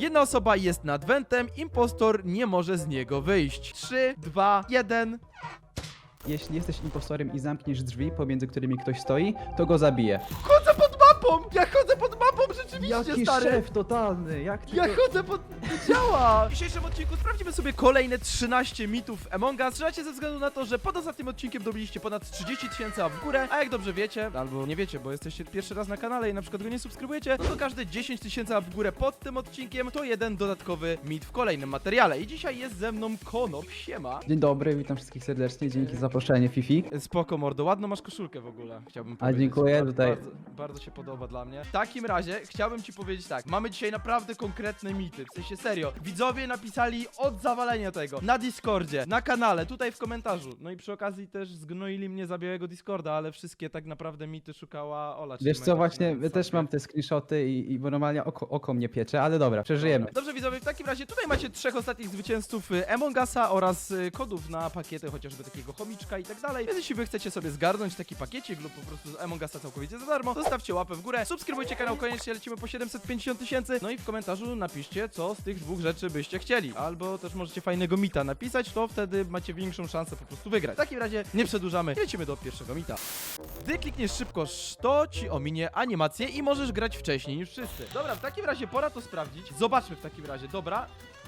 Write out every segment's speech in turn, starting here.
Jedna osoba jest nad wentem, impostor nie może z niego wyjść. 3, 2, 1. Jeśli jesteś impostorem i zamkniesz drzwi, pomiędzy którymi ktoś stoi, to go zabije. Chodzę pod mapą! Ja chodzę pod mapą, rzeczywiście, stary! totalny, jak ty Ja to... chodzę pod... To działa! W dzisiejszym odcinku sprawdzimy sobie kolejne 13 mitów Among Us. Słuchajcie, ze względu na to, że pod ostatnim odcinkiem dobiliście ponad 30 tysięcy a w górę, a jak dobrze wiecie, albo nie wiecie, bo jesteście pierwszy raz na kanale i na przykład go nie subskrybujecie, no to każde 10 tysięcy a w górę pod tym odcinkiem to jeden dodatkowy mit w kolejnym materiale. I dzisiaj jest ze mną Konop, siema. Dzień dobry, witam wszystkich serdecznie, dzięki za zaproszenie Fifi. Spoko mordo, ładną masz koszulkę w ogóle, chciałbym A, powiedzieć. dziękuję, bardzo, tutaj- Bardzo, bardzo się podoba dla mnie. W takim razie chciałbym ci powiedzieć tak, mamy dzisiaj naprawdę konkretne mity, w sensie serio. Widzowie napisali od zawalenia tego, na Discordzie, na kanale, tutaj w komentarzu. No i przy okazji też zgnoili mnie za białego Discorda, ale wszystkie tak naprawdę mity szukała Ola. Wiesz co, właśnie też mam te screenshoty i, i bo normalnie oko, oko mnie piecze, ale dobra, przeżyjemy. Dobrze widzowie, w takim razie tutaj macie trzech ostatnich zwycięzców y, Among Usa oraz y, kodów na pakiety, chociażby takiego chomiczka i tak dalej. Więc jeśli wy chcecie sobie zgarnąć taki pakiecik lub po prostu Among Usa całkowicie za darmo, zostawcie łapę w górę, subskrybujcie kanał, koniecznie lecimy po 750 tysięcy, no i w komentarzu napiszcie, co z tych dwóch rzeczy byście chcieli. Albo też możecie fajnego mita napisać, to wtedy macie większą szansę po prostu wygrać. W takim razie nie przedłużamy, lecimy do pierwszego mita. Gdy klikniesz szybko, to ci ominie animację i możesz grać wcześniej niż wszyscy. Dobra, w takim razie pora to sprawdzić. Zobaczmy w takim razie, dobra.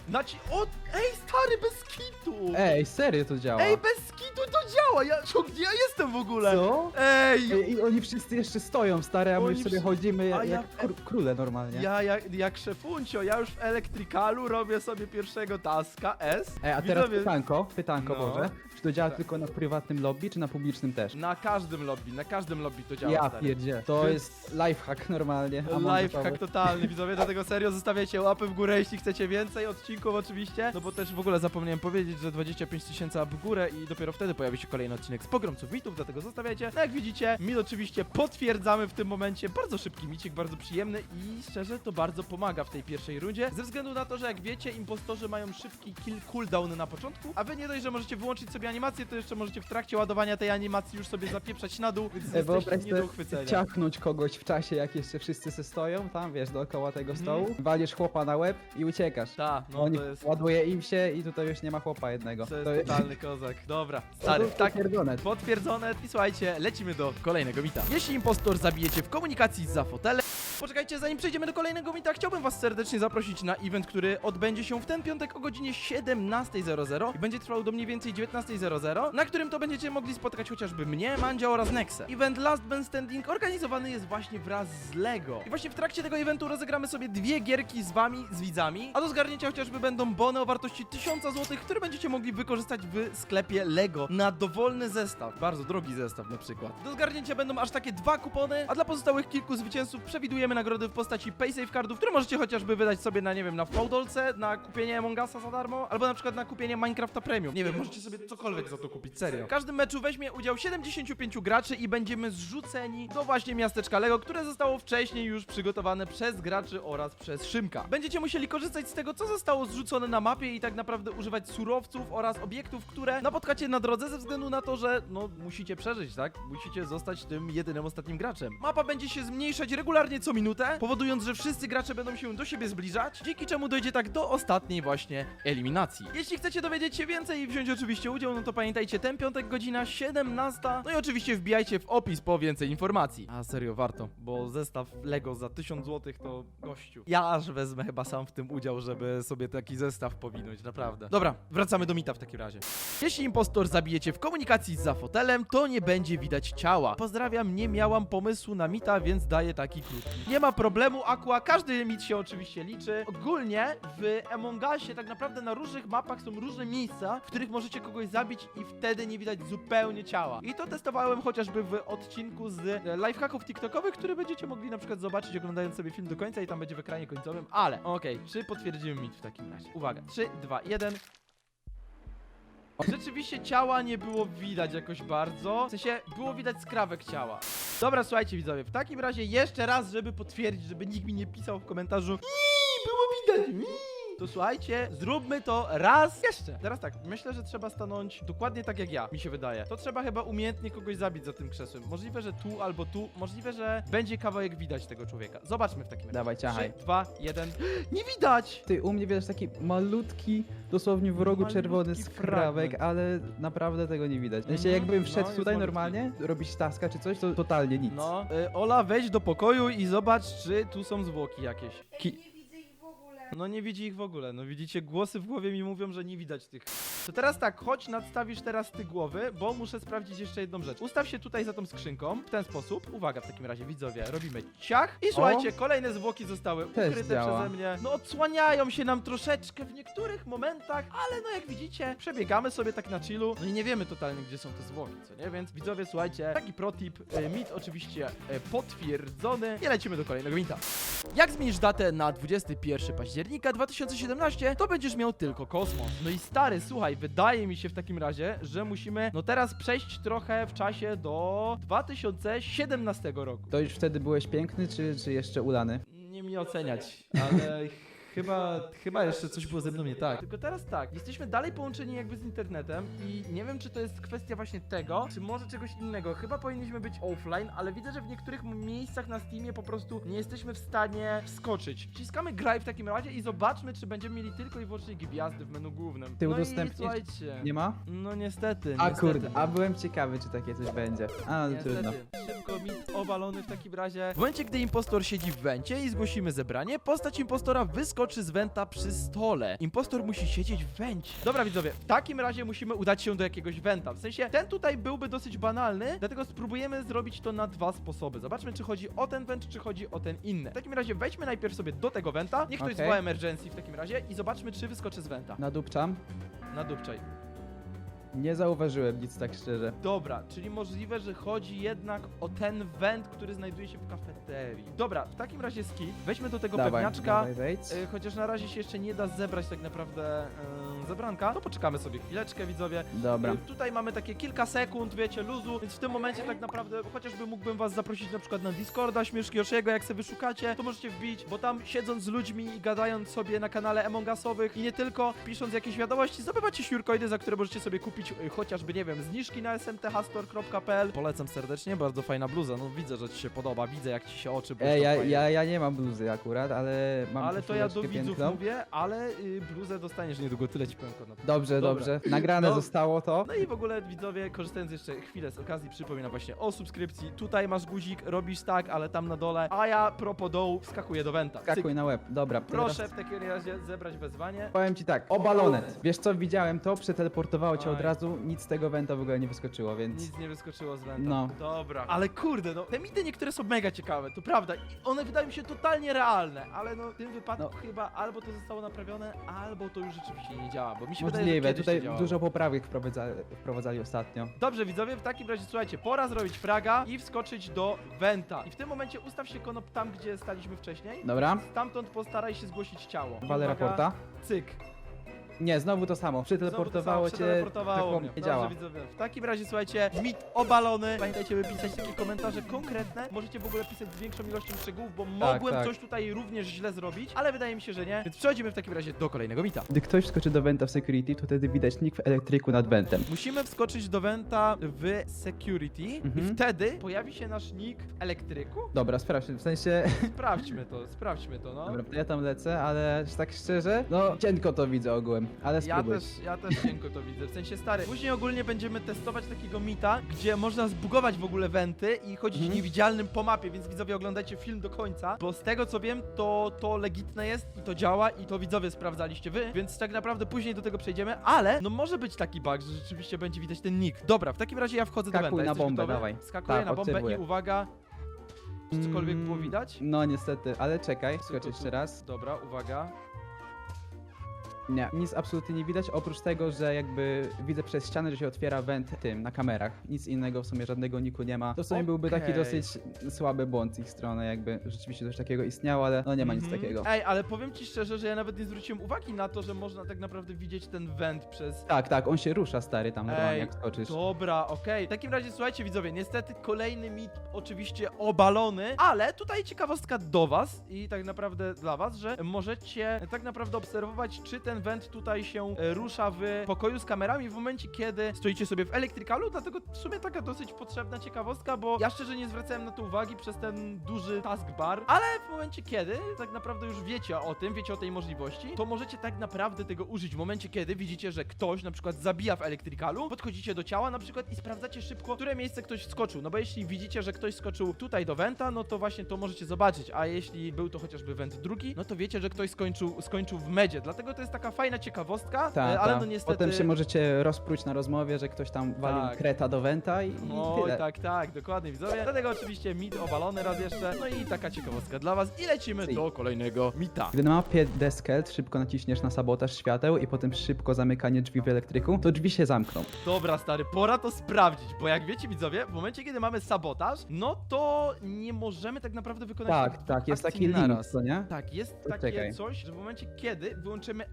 Naci... O, ej, stary, bez kitu! Ej, serio to działa. Ej, bez kitu to działa! Ja, gdzie ja jestem w ogóle? co? Ej! Ej, I oni wszyscy jeszcze stoją, stare, a my już sobie chodzimy a jak, ja- kr króle normalnie. Ja jak, jak szefuncio, ja już w elektrykalu robię sobie pierwszego taska S. Ej, a teraz Widzowie, pytanko, pytanko No. może. Czy to działa Tak. tylko na prywatnym lobby, czy na publicznym też? Na każdym lobby, na każdym lobby to działa, Ja stary. pierdzie. To jest lifehack normalnie. Lifehack totalny, widzowie, dlatego serio zostawiajcie łapy w górę, jeśli chcecie więcej odcinków oczywiście, no bo też w ogóle zapomniałem powiedzieć, że 25 tysięcy w górę i dopiero wtedy pojawi się kolejny odcinek z pogromców mitów, dlatego zostawiajcie. No jak widzicie, mit oczywiście potwierdzamy w tym momencie, bardzo szybki micik, bardzo przyjemny i szczerze to bardzo pomaga w tej pierwszej rundzie, ze względu na to, że jak wiecie, impostorzy mają szybki kill cooldown na początku, a wy nie dość, że możecie wyłączyć sobie animację, to jeszcze możecie w trakcie ładowania tej animacji już sobie zapieprzać na dół, więc jesteście Wyobraź nie do sobie uchwycenia. ciachnąć kogoś w czasie, jak jeszcze wszyscy se stoją, tam wiesz, dookoła tego Mhm. stołu, walisz chłopa na łeb i uciekasz. Ta, no Oni to jest... ładuje im się i tutaj już nie ma chłopa jednego. To jest totalny kozak. Dobra, stary, to tak. potwierdzone. Potwierdzone i słuchajcie, lecimy do kolejnego mita. Jeśli impostor zabijecie w komunikacji za fotelem, Poczekajcie, zanim przejdziemy do kolejnego mita, chciałbym was serdecznie zaprosić na event, który odbędzie się w ten piątek o godzinie 17.00 i będzie trwał do mniej więcej 19.00, na którym to będziecie mogli spotkać chociażby mnie, Mandzia oraz Nexę. Event Last Man Standing organizowany jest właśnie wraz z LEGO. I właśnie w trakcie tego eventu rozegramy sobie dwie gierki z wami, z widzami, a do zgarnięcia chociażby będą bony o wartości 1000 zł, które będziecie mogli wykorzystać w sklepie LEGO na dowolny zestaw. Bardzo drogi zestaw na przykład. Do zgarnięcia będą aż takie dwa kupony, a dla pozostałych kilku zwycięzców przewidujemy nagrody w postaci PaySafe cardów, które możecie chociażby wydać sobie na, nie wiem, na Fałdolce, na kupienie Among Usa za darmo, albo na przykład na kupienie Minecrafta Premium. Nie wiem, możecie sobie cokolwiek za to kupić, serio. W każdym meczu weźmie udział 75 graczy i będziemy zrzuceni do właśnie miasteczka Lego, które zostało wcześniej już przygotowane przez graczy oraz przez Szymka. Będziecie musieli korzystać z tego, co zostało zrzucone na mapie i tak naprawdę używać surowców oraz obiektów, które napotkacie na drodze ze względu na to, że no musicie przeżyć, tak? Musicie zostać tym jedynym ostatnim graczem. Mapa będzie się zmniejszać regularnie co minutę, powodując, że wszyscy gracze będą się do siebie zbliżać, dzięki czemu dojdzie tak do ostatniej właśnie eliminacji. Jeśli chcecie dowiedzieć się więcej i wziąć oczywiście udział, no to pamiętajcie, ten piątek godzina 17. No i oczywiście wbijajcie w opis po więcej informacji. A serio, warto, bo zestaw Lego za 1000 zł to gościu. Ja aż wezmę chyba sam w tym udział, żeby sobie taki zestaw powinąć, naprawdę. Dobra, wracamy do mita w takim razie. Jeśli impostor zabijecie w komunikacji za fotelem, to nie będzie widać ciała. Pozdrawiam, nie miałam pomysłu na mita, więc daję taki krótki. Nie ma problemu, Aqua, każdy mit się oczywiście liczy. Ogólnie w Among Usie tak naprawdę na różnych mapach są różne miejsca, w których możecie kogoś zabić i wtedy nie widać zupełnie ciała. I to testowałem chociażby w odcinku z lifehacków TikTokowych, który będziecie mogli na przykład zobaczyć oglądając sobie film do końca i tam będzie w ekranie końcowym, ale okej, czy potwierdzimy mit w takim razie? Uwaga, 3, 2, 1. Rzeczywiście ciała nie było widać jakoś bardzo. W sensie było widać skrawek ciała. Dobra, słuchajcie widzowie, w takim razie jeszcze raz, żeby potwierdzić, żeby nikt mi nie pisał w komentarzu "Iii, było widać. Iii". To słuchajcie, zróbmy to raz jeszcze. Teraz tak, myślę, że trzeba stanąć dokładnie tak jak ja, mi się wydaje. To trzeba chyba umiejętnie kogoś zabić za tym krzesłem. Możliwe, że tu albo tu, możliwe, że będzie kawałek widać tego człowieka. Zobaczmy w takim razie. Dawaj, ciachaj. 3, 2, 1. Nie widać! Ty, u mnie wiesz taki malutki, dosłownie w rogu Malutki czerwony skrawek, fragment. ale naprawdę tego nie widać. Sensie, Mhm, jakbym no, wszedł jest tutaj malutki. normalnie, robić taska czy coś, to totalnie nic. No, y, Ola, wejdź do pokoju i zobacz, czy tu są zwłoki jakieś. Ki no nie widzi ich w ogóle, no widzicie, głosy w głowie mi mówią, że nie widać tych. To teraz tak, chodź, nadstawisz teraz ty głowy, bo muszę sprawdzić jeszcze jedną rzecz. Ustaw się tutaj za tą skrzynką, w ten sposób. Uwaga w takim razie, widzowie, robimy ciach. I słuchajcie, kolejne zwłoki zostały Też ukryte działa. przeze mnie. No odsłaniają się nam troszeczkę w niektórych momentach, ale no jak widzicie, przebiegamy sobie tak na chillu. No i nie wiemy totalnie, gdzie są te zwłoki, co nie? Więc widzowie, słuchajcie, taki protip, y, mit oczywiście y, potwierdzony. I lecimy do kolejnego mita. Jak zmienisz datę na 21 października 2017, to będziesz miał tylko kosmos. No i stary, słuchaj, wydaje mi się w takim razie, że musimy no teraz przejść trochę w czasie do 2017 roku. To już wtedy byłeś piękny, czy, czy jeszcze ulany? Nie mi oceniać, ale chyba, chyba jeszcze coś było ze mną nie tak. Tylko teraz tak, jesteśmy dalej połączeni jakby z internetem i nie wiem, czy to jest kwestia właśnie tego, czy może czegoś innego. Chyba powinniśmy być offline, ale widzę, że w niektórych miejscach na Steamie po prostu nie jesteśmy w stanie wskoczyć. Wciskamy graj w takim razie i zobaczmy, czy będziemy mieli tylko i wyłącznie gwiazdy w menu głównym. Ty no i udostępnisz? słuchajcie. Nie ma? No niestety, A niestety. kurde, a byłem ciekawy, czy takie coś będzie. A, no trudno. Niestety, szybko mit obalony w takim razie. W momencie, gdy impostor siedzi w wencie i zgłosimy zebranie, postać impostora wyskoczy z wenta przy stole. Impostor musi siedzieć w wencie. Dobra widzowie, w takim razie musimy udać się do jakiegoś wenta. W sensie, ten tutaj byłby dosyć banalny, dlatego spróbujemy zrobić to na dwa sposoby. Zobaczmy, czy chodzi o ten went, czy chodzi o ten inny. W takim razie wejdźmy najpierw sobie do tego wenta, niech ktoś Okej. zwoła emergency w takim razie i zobaczmy, czy wyskoczy z wenta. Nadupczam. Nadupczaj. Nie zauważyłem nic tak szczerze. Dobra, czyli możliwe, że chodzi jednak o ten węd, który znajduje się w kafeterii. Dobra, w takim razie skip. Weźmy do tego Dawaj, pewniaczka. dawaj, wejdź. Y, chociaż na razie się jeszcze nie da zebrać tak naprawdę y, zebranka, to poczekamy sobie chwileczkę, widzowie. Dobra. Y, tutaj mamy takie kilka sekund, wiecie, luzu, więc w tym momencie tak naprawdę chociażby mógłbym was zaprosić na przykład na Discorda Śmieszkiosziego, jak sobie wyszukacie, to możecie wbić, bo tam siedząc z ludźmi i gadając sobie na kanale Among Usowych i nie tylko, pisząc jakieś wiadomości, zdobywacie siurkoidy, za które możecie sobie kupić y, chociażby, nie wiem, zniżki na smthastore.pl. Polecam serdecznie, bardzo fajna bluza, no widzę, że ci się podoba, widzę jak ci się oczy Ej, błyszczą ja, fajnie. ja, ja nie mam bluzy akurat, ale mam Ale to ja do koszuleczkę widzów piękną. mówię, ale y, bluzę dostaniesz niedługo, tyle ci powiem. Dobrze, Dobra. dobrze. Nagrane No. zostało to. No i w ogóle widzowie, korzystając jeszcze chwilę z okazji, przypominam właśnie o subskrypcji. Tutaj masz guzik, robisz tak, ale tam na dole, a ja propos dołu wskakuję do Wenta. Cyk. Skakuj na łeb. Dobra. Proszę teraz w takim razie zebrać wezwanie. Powiem ci tak, obalonet. Wiesz co, widziałem to, przeteleportowało cię od Aj. Razu, nic z tego wenta w ogóle nie wyskoczyło, więc... Nic nie wyskoczyło z Wenta. No. Dobra. Ale kurde, no, te mity niektóre są mega ciekawe, to prawda. I one wydają mi się totalnie realne, ale no w tym wypadku No. chyba albo to zostało naprawione, albo to już rzeczywiście nie działa, bo mi się wydaje, że Możliwe, kiedyś tutaj to dużo poprawek wprowadzali, wprowadzali ostatnio. Dobrze widzowie, w takim razie słuchajcie, pora zrobić fraga i wskoczyć do Wenta. I w tym momencie ustaw się konop tam, gdzie staliśmy wcześniej. Dobra, Stamtąd postaraj się zgłosić ciało. walę Uwaga, raporta. Cyk. Nie, znowu to samo, Znowu przeteleportowało samo, cię, przeteleportowało tak mnie. nie działa. Dobrze, widzowie. W takim razie słuchajcie, mit obalony. Pamiętajcie, by pisać takie komentarze konkretne. Możecie w ogóle pisać z większą ilością szczegółów, bo mogłem tak. coś tutaj również źle zrobić, ale wydaje mi się, że nie. Więc przechodzimy w takim razie do kolejnego mita. Gdy ktoś wskoczy do Venta w Security, to wtedy widać nick w elektryku nad Ventem. Musimy wskoczyć do Venta w Security i Mhm. wtedy pojawi się nasz nick w elektryku. Dobra, sprawdź, w sensie... Sprawdźmy to, sprawdźmy to, no. Dobra, to ja tam lecę, ale tak szczerze, no cienko to widzę ogółem, ale Ja spróbuj. też, ja też cienko to widzę, w sensie stary. Później ogólnie będziemy testować takiego mita, gdzie można zbugować w ogóle wenty i chodzić Mhm. niewidzialnym po mapie, więc widzowie oglądajcie film do końca, bo z tego co wiem, to to legitne jest i to działa i to widzowie sprawdzaliście wy, więc tak naprawdę później do tego przejdziemy, ale no może być taki bug, że rzeczywiście będzie widać ten nick. Dobra, w takim razie ja wchodzę do Skakuj wenta. na Jesteś bombę, gotowy? dawaj. Skakuję Tak, na bombę obserwuję. i uwaga, czy cokolwiek Mm, było widać? No niestety, ale czekaj, Co skocz jeszcze tu? raz. Dobra, uwaga. Nie, nic absolutnie nie widać, oprócz tego, że jakby widzę przez ścianę, że się otwiera went tym, na kamerach. Nic innego, w sumie żadnego niku nie ma. To w sumie byłby taki Okej. dosyć słaby błąd z ich strony, jakby rzeczywiście coś takiego istniało, ale no nie ma nic Mhm. takiego. Ej, ale powiem ci szczerze, że ja nawet nie zwróciłem uwagi na to, że można tak naprawdę widzieć ten węd przez Tak, tak, on się rusza, stary, tam normalnie, jak skoczysz. Dobra, okej. W takim razie słuchajcie widzowie, niestety kolejny mit oczywiście obalony, ale tutaj ciekawostka do was i tak naprawdę dla was, że możecie tak naprawdę obserwować, czy ten węd tutaj się e, rusza w pokoju z kamerami w momencie, kiedy stoicie sobie w elektrykalu, dlatego w sumie taka dosyć potrzebna ciekawostka, bo ja szczerze nie zwracałem na to uwagi przez ten duży taskbar, ale w momencie, kiedy tak naprawdę już wiecie o tym, wiecie o tej możliwości, to możecie tak naprawdę tego użyć. W momencie, kiedy widzicie, że ktoś na przykład zabija w elektrykalu, podchodzicie do ciała na przykład i sprawdzacie szybko, które miejsce ktoś skoczył, no bo jeśli widzicie, że ktoś skoczył tutaj do Wenta, no to właśnie to możecie zobaczyć, a jeśli był to chociażby Went drugi, no to wiecie, że ktoś skończył, skończył w medzie, dlatego to jest taka fajna ciekawostka, Ta, e, ale ta. no niestety... Potem się możecie rozpróć na rozmowie, że ktoś tam walił Tak. kreta do wenta i, i Oj, tyle. tak, tak, dokładnie widzowie. Dlatego oczywiście mit obalony raz jeszcze. No i taka ciekawostka dla was. I lecimy Si. do kolejnego mita. Gdy na mapie Deskelt szybko naciśniesz na sabotaż świateł i potem szybko zamykanie drzwi w elektryku, to drzwi się zamkną. Dobra, stary, pora to sprawdzić, bo jak wiecie, widzowie, w momencie, kiedy mamy sabotaż, no to nie możemy tak naprawdę wykonać Tak, tak, jest akcji taki limit, naraz. co nie? Tak, jest To takie czekaj. coś, że w momencie, kiedy wyłączymy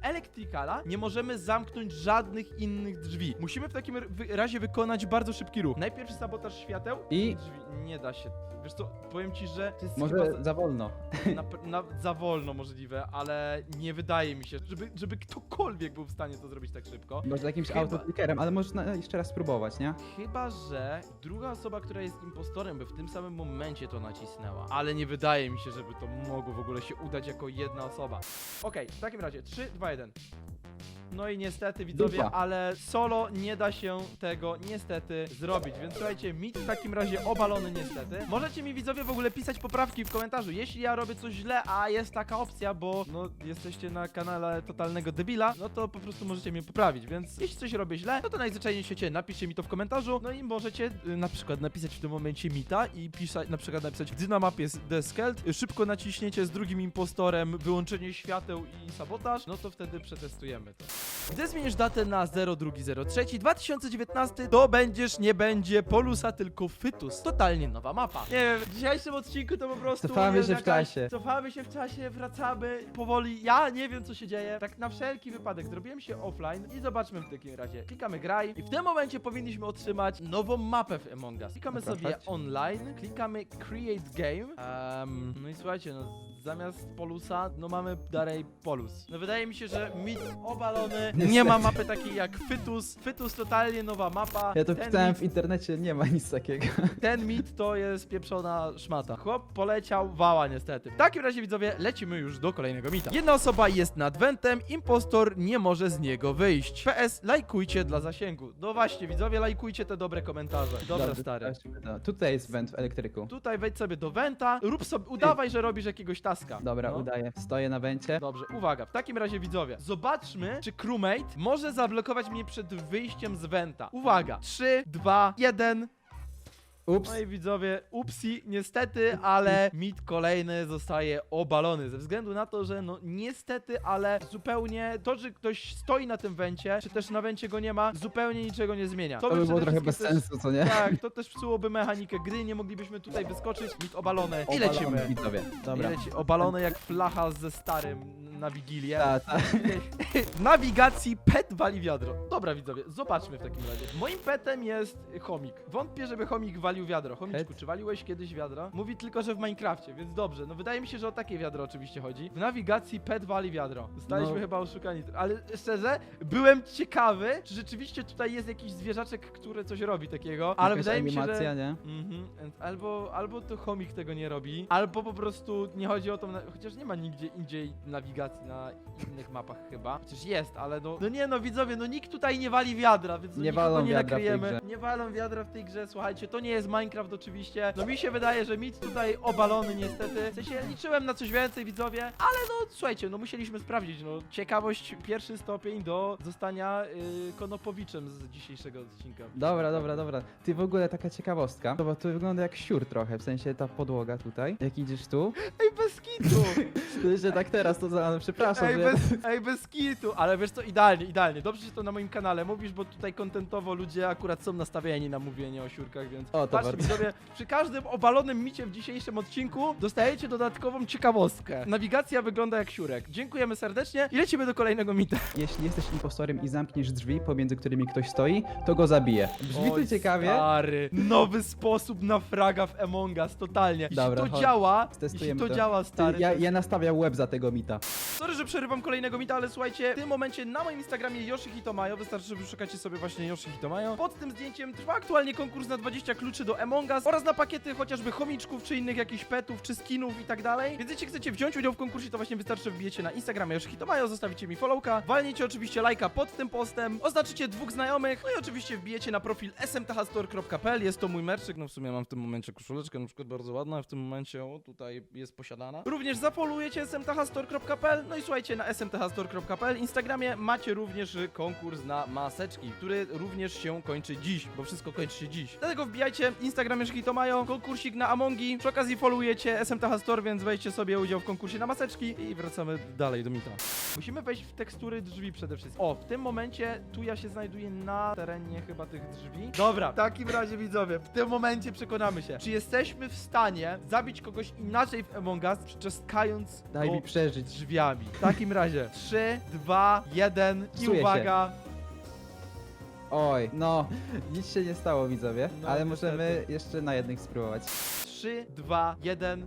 nie możemy zamknąć żadnych innych drzwi. Musimy w takim razie wykonać bardzo szybki ruch. Najpierw sabotaż świateł I drzwi. Nie da się. Wiesz co, powiem ci, że to jest może chyba za, za wolno. na, na, za wolno możliwe, ale nie wydaje mi się, żeby, żeby ktokolwiek był w stanie to zrobić tak szybko. Może jakimś Chyba. autoklikerem, ale możesz na, jeszcze raz spróbować, nie? Chyba, że druga osoba, która jest impostorem, by w tym samym momencie to nacisnęła. Ale nie wydaje mi się, żeby to mogło w ogóle się udać jako jedna osoba. Okej, w takim razie 3, 2, 1. No i niestety widzowie, Dupa. ale solo nie da się tego niestety zrobić, więc słuchajcie, mit w takim razie obalony niestety. Możecie mi widzowie w ogóle pisać poprawki w komentarzu, jeśli ja robię coś źle, a jest taka opcja, bo no jesteście na kanale totalnego debila, no to po prostu możecie mnie poprawić, więc jeśli coś robię źle, no to najzwyczajniej w świecie napiszcie mi to w komentarzu, no i możecie y, na przykład napisać w tym momencie mita i pisać, na przykład napisać, gdy na mapie jest Deskelt, y, szybko naciśniecie z drugim impostorem wyłączenie świateł i sabotaż, no to wtedy przetestujemy to. Gdy zmienisz datę na 0203 2019, to będziesz, nie będzie Polusa, tylko Fytus. Totalnie nowa mapa. Nie wiem, w dzisiejszym odcinku to po prostu Cofamy jest się w jakaś- czasie. Cofamy się w czasie, wracamy powoli. Ja nie wiem, co się dzieje. Tak na wszelki wypadek zrobiłem się offline i zobaczmy w takim razie. Klikamy graj i w tym momencie powinniśmy otrzymać nową mapę w Among Us. Klikamy Zapraszać. sobie online, klikamy create game. Em, no i słuchajcie, no zamiast Polusa, no mamy dalej Polus. No wydaje mi się, że mit obalony. Nie ma mapy takiej jak Fytus. Fytus totalnie nowa mapa. Ja to Ten wpisałem mit w internecie, nie ma nic takiego. ten mit to jest pieprzona szmata. Chłop poleciał wała niestety. W takim razie widzowie, lecimy już do kolejnego mita. Jedna osoba jest nad wentem, impostor nie może z niego wyjść. PS, lajkujcie dla zasięgu. No właśnie, widzowie, lajkujcie te dobre komentarze. Dobra, Dobrze, stary. Tutaj jest went w elektryku. Tutaj wejdź sobie do wenta, rób sobie, udawaj, że robisz jakiegoś Dobra, No. udaję. Stoję na wencie. Dobrze, uwaga. W takim razie widzowie, zobaczmy, czy crewmate może zablokować mnie przed wyjściem z wenta. Uwaga. 3, 2, 1. Ups. No i widzowie, upsi, niestety, ale mit kolejny zostaje obalony. Ze względu na to, że no niestety, ale zupełnie to, że ktoś stoi na tym wencie, czy też na wencie go nie ma, zupełnie niczego nie zmienia. To by było trochę bez wszystkim sensu, co nie? Też, tak, to też psułoby mechanikę gry, nie moglibyśmy tutaj wyskoczyć. Mit obalony i lecimy. Widzowie. Dobra. I leci, obalony jak flacha ze starym na Wigilię. Ta, ta. Nawigacji pet wali wiadro. Dobra widzowie, zobaczmy w takim razie. Moim petem jest chomik. Wątpię, żeby chomik walił wiadro. Chomiczku, czy waliłeś kiedyś wiadro? Mówi tylko, że w Minecrafcie, więc dobrze. No wydaje mi się, że o takie wiadro oczywiście chodzi. W nawigacji pet wali wiadro. Zostaliśmy No. chyba oszukani. Ale szczerze, byłem ciekawy, czy rzeczywiście tutaj jest jakiś zwierzaczek, który coś robi takiego. Ale Jakaś wydaje mi się, animacja, że... nie? Mhm, albo, albo to chomik tego nie robi, albo po prostu nie chodzi o to, na, chociaż nie ma nigdzie indziej nawigacji na innych mapach chyba. Chociaż jest, ale no, no nie no widzowie, no nikt tutaj nie wali wiadra, więc no Nie nikogo walą nie wiadra w tej nakryjemy. grze. Nie walą wiadra w tej grze, słuchajcie, to nie jest Minecraft oczywiście. No mi się wydaje, że mit tutaj obalony niestety. W sensie liczyłem na coś więcej widzowie, ale no słuchajcie, no musieliśmy sprawdzić, no ciekawość pierwszy stopień do zostania y, konopowiczem z dzisiejszego odcinka. Dobra, dobra, dobra. Ty w ogóle taka ciekawostka. Zobacz, to wygląda jak siur trochę, w sensie ta podłoga tutaj. Jak idziesz tu, Ej, bez kitu! jeszcze tak teraz to no przepraszam, Ej że... bez, ej, bez kitu, ale wiesz co, idealnie, idealnie. Dobrze, że to na moim kanale mówisz, bo tutaj kontentowo ludzie akurat są nastawieni na mówienie o siurkach, więc O, bardzo. widzowie, przy każdym obalonym micie w dzisiejszym odcinku dostajecie dodatkową ciekawostkę. Nawigacja wygląda jak siurek. Dziękujemy serdecznie i lecimy do kolejnego mita. Jeśli jesteś impostorem i zamkniesz drzwi, pomiędzy którymi ktoś stoi, to go zabije. Brzmi to Oj, ciekawie. Stary, nowy sposób na fraga w Among Us, totalnie. Jeśli Dobra, to chodź. działa, jeśli to, to. działa, Ty, stary, ja, to ja nastawiam łeb za tego mita. Sorry, że przerywam kolejnego mita, ale słuchajcie, w tym momencie na moim Instagramie Yoshi Hitomayo, wystarczy, że wyszukacie sobie właśnie Yoshi Hitomayo. Pod tym zdjęciem trwa aktualnie konkurs na 20 kluczy do Among Us oraz na pakiety chociażby chomiczków, czy innych jakichś petów, czy skinów i tak dalej. Więc jeśli chcecie wziąć udział w konkursie, to właśnie wystarczy, wbijecie na Instagramie Yoshi Hitomayo, zostawicie mi followka, walniecie oczywiście lajka pod tym postem, oznaczycie dwóch znajomych, no i oczywiście wbijecie na profil smthastore.pl, jest to mój merczyk, no w sumie mam w tym momencie koszuleczkę, na przykład bardzo ładna, w tym momencie o, tutaj jest posiadana. Również zafolujecie smthastore.pl, no i słuchajcie, na smthastore.pl Instagramie macie również konkurs na maseczki, który również się kończy dziś, bo wszystko kończy się dziś. Dlatego wbijajcie Instagramie Szki to mają, konkursik na Amongi, przy okazji followujecie SMTH Store, więc weźcie sobie udział w konkursie na maseczki i wracamy dalej do mita. Musimy wejść w tekstury drzwi przede wszystkim. O, w tym momencie tu ja się znajduję na terenie chyba tych drzwi. Dobra, w takim razie widzowie, w tym momencie przekonamy się, czy jesteśmy w stanie zabić kogoś inaczej w Among Us, przyczeskając Daj go mi przeżyć. drzwiami. W takim razie 3, 2, 1 i się. uwaga. Oj, no, nic się nie stało widzowie, No, ale niestety. możemy jeszcze na jednych spróbować. 3, 2, 1.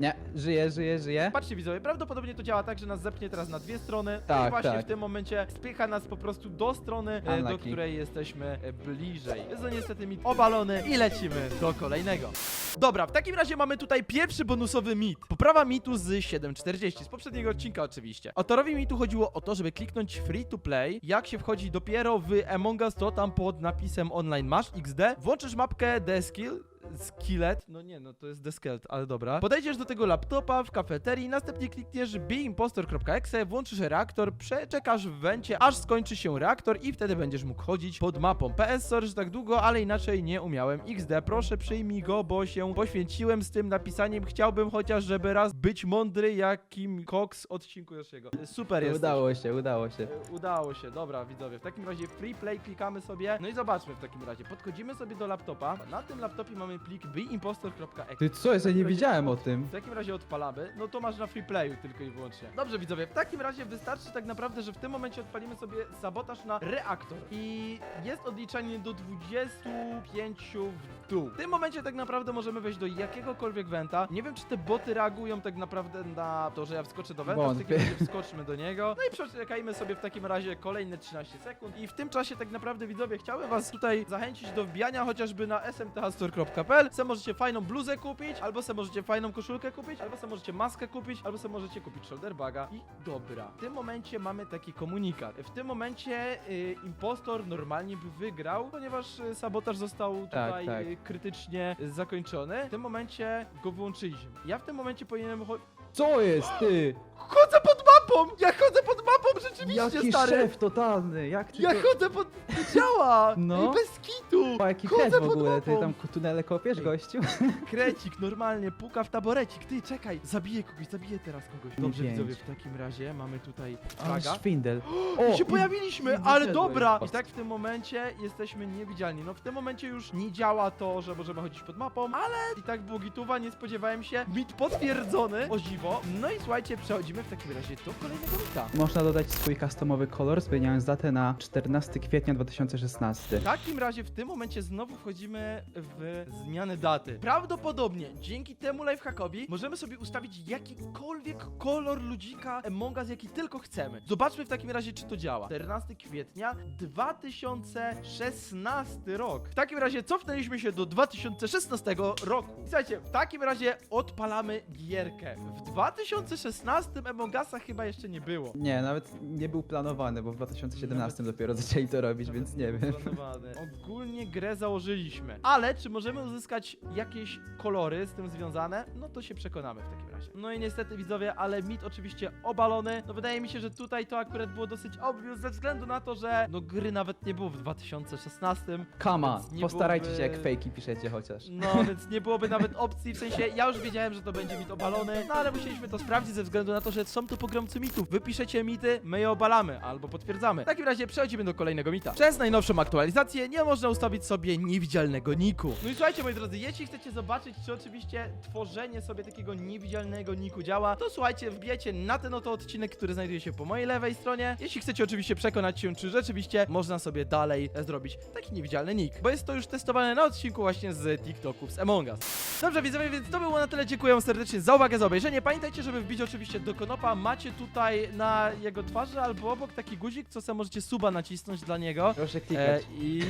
Nie, żyję, żyję, żyję. Patrzcie widzowie, prawdopodobnie to działa tak, że nas zepnie teraz na dwie strony. I Tak, właśnie tak. w tym momencie spycha nas po prostu do strony, e, do Unlucky. której jesteśmy e, bliżej. Jest to niestety mit obalony i lecimy do kolejnego. Dobra, w takim razie mamy tutaj pierwszy bonusowy mit. Poprawa mitu z 7.40, z poprzedniego odcinka oczywiście. Autorowi mitu chodziło o to, żeby kliknąć free to play. Jak się wchodzi dopiero w Among Us, to tam pod napisem online masz XD, włączysz mapkę The Skill, Skillet, no nie, no to jest The Skelt, ale dobra. Podejdziesz do tego laptopa w kafeterii, następnie klikniesz beimpostor.exe, włączysz reaktor, przeczekasz w wencie, aż skończy się reaktor i wtedy będziesz mógł chodzić pod mapą. PS, sorry, że tak długo, ale inaczej nie umiałem. XD, proszę przyjmij go, bo się poświęciłem z tym napisaniem. Chciałbym chociaż, żeby raz być mądry jak Kim Cox odcinku Joshiego. Super jest. Udało się, udało się. Udało się, dobra widzowie. W takim razie free play klikamy sobie. No i zobaczmy w takim razie. Podchodzimy sobie do laptopa. Na tym laptopie mamy plik beimpostor.exe. Ty co, jest? ja nie wiedziałem o tym. W takim razie odpalamy. No to masz na free playu tylko i wyłącznie. Dobrze widzowie, w takim razie wystarczy tak naprawdę, że w tym momencie odpalimy sobie sabotaż na reaktor. I jest odliczanie do 25 w dół. W tym momencie tak naprawdę możemy wejść do jakiegokolwiek wenta. Nie wiem, czy te boty reagują tak naprawdę na to, że ja wskoczę do wenta. W Wątpię. takim razie wskoczmy do niego. No i przeczekajmy sobie w takim razie kolejne 13 sekund. I w tym czasie tak naprawdę widzowie chciałem was tutaj zachęcić do wbijania chociażby na smthstore.pl. Se możecie fajną bluzę kupić, albo se możecie fajną koszulkę kupić, albo se możecie maskę kupić, albo se możecie kupić shoulderbaga. I dobra, w tym momencie mamy taki komunikat. W tym momencie y, impostor normalnie by wygrał, ponieważ y, sabotaż został Tak, tutaj tak. y, krytycznie y, zakończony. W tym momencie go wyłączyliśmy. Ja w tym momencie powinienem cho- Co jest, ty? Chodzę pod mapą! Ja chodzę pod mapą, rzeczywiście, Jaki stary! szef totalny, jak ty Ja to... chodzę pod... To działa! No. Ej, bez kitu! O, jaki Chodzę w pod ogóle, ty mapą. tam tunele kopiesz, Ej. gościu? Krecik normalnie puka w taborecik. Ty, czekaj, zabiję kogoś, zabiję teraz kogoś. Dobrze, Pięć. widzowie, w takim razie mamy tutaj Ale flaga. szwindel. I się pojawiliśmy, ale dobra! I tak w tym momencie jesteśmy niewidzialni. No w tym momencie już nie działa to, że możemy chodzić pod mapą, ale i tak było gituwa, nie spodziewałem się. Mit potwierdzony, o dziwo. No i słuchajcie, przechodzimy w takim razie do kolejnego mita. Można dodać swój customowy kolor, zmieniając datę na 14 kwietnia 2016. W takim razie w tym momencie znowu wchodzimy w zmianę daty. Prawdopodobnie dzięki temu lifehackowi możemy sobie ustawić jakikolwiek kolor ludzika Among Us, jaki tylko chcemy. Zobaczmy w takim razie, czy to działa. 14 kwietnia 2016 rok. W takim razie cofnęliśmy się do 2016 roku. Słuchajcie, w takim razie odpalamy gierkę. W 2016 Among Usa chyba jeszcze nie było. Nie, nawet nie był planowany, bo w 2017 dopiero zaczęli to robić, więc nie wiem. Planowane. Ogólnie grę założyliśmy. Ale czy możemy uzyskać jakieś kolory z tym związane? No to się przekonamy w takim razie. No i niestety widzowie, ale mit oczywiście obalony. No wydaje mi się, że tutaj to akurat było dosyć obvious ze względu na to, że no gry nawet nie było w 2016. Come on, Więc nie postarajcie byłoby- się jak fejki piszecie chociaż. No, więc nie byłoby nawet opcji, w sensie ja już wiedziałem, że to będzie mit obalony, no ale musieliśmy to sprawdzić ze względu na to, że są tu pogromcy mitów. Wy piszecie mity, my je obalamy albo potwierdzamy. W takim razie przechodzimy do kolejnego mita. Przez najnowszą aktualizację nie można ustawić sobie niewidzialnego niku. No i słuchajcie moi drodzy, jeśli chcecie zobaczyć, czy oczywiście tworzenie sobie takiego niewidzialnego niku działa, to słuchajcie, wbijecie na ten oto odcinek, który znajduje się po mojej lewej stronie. Jeśli chcecie oczywiście przekonać się, czy rzeczywiście można sobie dalej zrobić taki niewidzialny nick, bo jest to już testowane na odcinku właśnie z TikToków z Among Us. Dobrze widzowie, więc to było na tyle. Dziękuję serdecznie za uwagę, za obejrzenie. Pamiętajcie, żeby wbić oczywiście do Konopa. Macie tutaj na jego twarzy albo obok taki guzik, co sobie możecie suba nacisnąć dla niego. Proszę E, klikać. I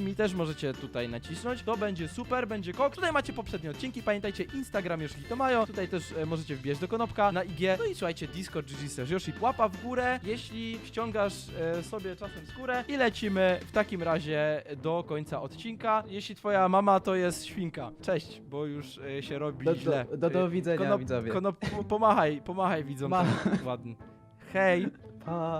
mi też możecie tutaj nacisnąć. To będzie super, będzie kok. Tutaj macie poprzednie odcinki. Pamiętajcie, Instagram Yoshi to mają. Tutaj też e, możecie wbijać do Konopka na IG. No i słuchajcie, Discord GG Yoshi. Łapa w górę, jeśli ściągasz e, sobie czasem skórę. I lecimy w takim razie do końca odcinka. Jeśli twoja mama to jest świnka. Cześć, bo już e, się robi Do, źle. do, do, do E, widzenia Konop, widzowie. Konop, pomachaj, pomachaj widzom. Ma- tam ładnie. Hej. Pa.